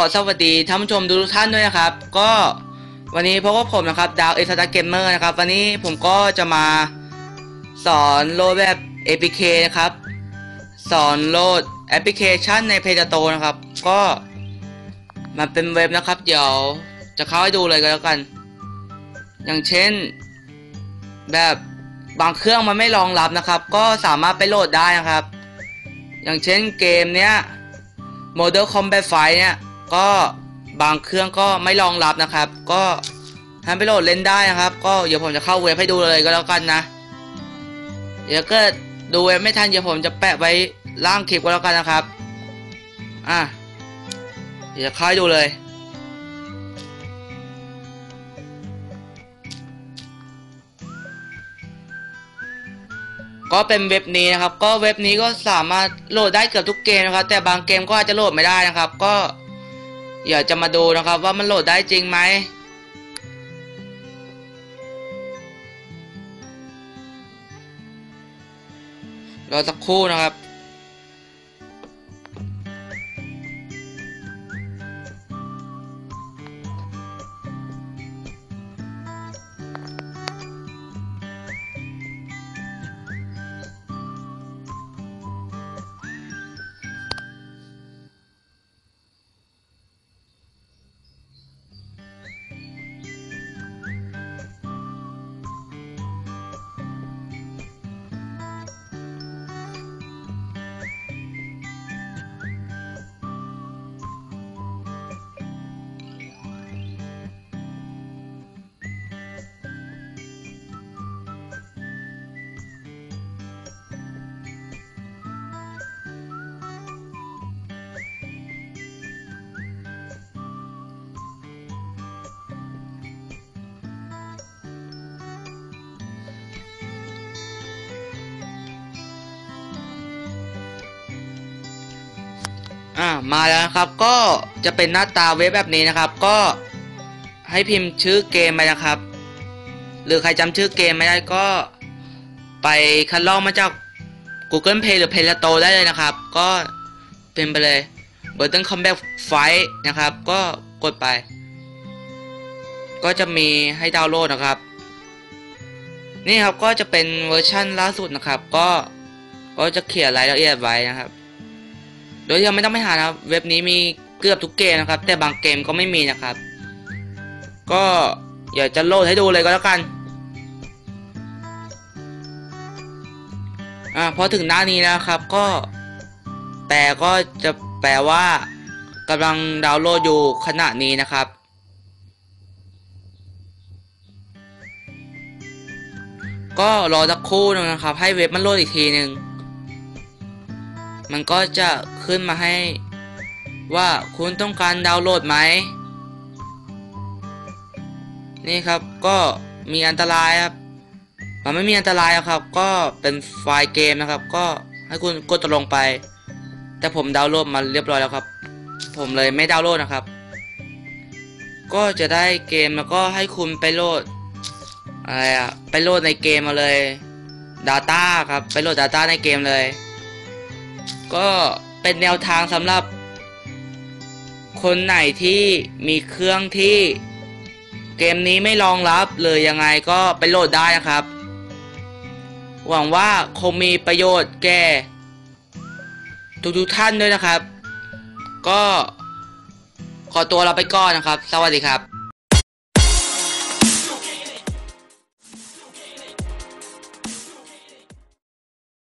ขอสวัสดีท่านผู้ชมทุกท่านด้วยนะครับ ก็วันนี้พบกับผมนะครับดาวเอสตาเกมเมอร์นะครับ วันนี้ผมก็จะมาสอนโหลดแบบ APK นะครับ สอนโหลดแอปพลิเคชันใน Play Store นะครับ ก็มันเป็นเว็บนะครับ เดี๋ยวจะเข้าให้ดูเลยก็แล้วกัน อย่างเช่นแบบบางเครื่องมันไม่รองรับนะครับ ก็สามารถไปโหลดได้นะครับ อย่างเช่นเกมเนี้ย Model Combat Fight เนี่ย ก็บางเครื่องก็ไม่รองรับนะครับ ก็ให้ไปโหลดเล่นได้นะครับ ก็เดี๋ยวผมจะเข้าเว็บให้ดูเลยก็แล้วกันนะ เดี๋ยวก็ดูเว็บไม่ทันเดี๋ยวผมจะแปะไว้ล่างคลิปก็แล้วกันนะครับ อะเดี๋ยวจะเข้าให้ดูเลยก็เป็นเว็บนี้นะครับ ก็เว็บนี้ก็สามารถโหลดได้เกือบทุกเกมนะครับ แต่บางเกมก็อาจจะโหลดไม่ได้นะครับ ก็ เดี๋ยวจะมาดูนะครับว่ามันโหลดได้จริงไหมรอสักครู่นะครับ อ่ามาแล้วนะครับก็จะเป็นหน้าตาเว็บแบบนี้นะครับ ก็ให้พิมพ์ชื่อเกมไปนะครับ หรือใครจำชื่อเกมไม่ได้ก็ไปคัดลอกมาจาก Google Play หรือ Play Store ได้เลยนะครับ ก็เป็นไปเลย b u r t o n Combat Fight นะครับ ก็กดไป ก็จะมีให้ดาวน์โหลดนะครับ นี่ครับก็จะเป็นเวอร์ชั่นล่าสุดนะครับ ก็ก็จะเขียนรายละเอียดไว้นะครับ โดยที่เราไม่ต้องไปหานะครับ เว็บนี้มีเกือบทุกเกมนะครับ แต่บางเกมก็ไม่มีนะครับ ก็อยากจะโหลดให้ดูเลยก็แล้วกันอ่าพอถึงหน้านี้แล้วครับ ก็แปลก็จะแปลว่ากำลังดาวน์โหลดอยู่ขณะนี้นะครับก็รอสักครู่นึงนะครับ ให้เว็บมันโหลดอีกทีหนึ่ง มันก็จะขึ้นมาให้ ว่าคุณต้องการดาวน์โหลดไหม นี่ครับก็มีอันตรายครับ มันไม่มีอันตรายครับ ก็เป็นไฟล์เกมนะครับ ก็ให้คุณกดตกลงไป แต่ผมดาวน์โหลดมาเรียบร้อยแล้วครับ ผมเลยไม่ดาวน์โหลดนะครับ ก็จะได้เกมแล้วก็ให้คุณไปโหลดอะไรอะไปโหลดในเกมมาเลย Data ครับ ไปโหลด Data ในเกมเลย ก็เป็นแนวทางสำหรับ คนไหนที่มีเครื่องที่เกมนี้ไม่รองรับเลยยังไงก็ไปโหลดได้นะครับ หวังว่าคงมีประโยชน์แก่ทุกๆท่านด้วยนะครับ ก็ขอตัวเราไปก่อนนะครับ สวัสดีครับ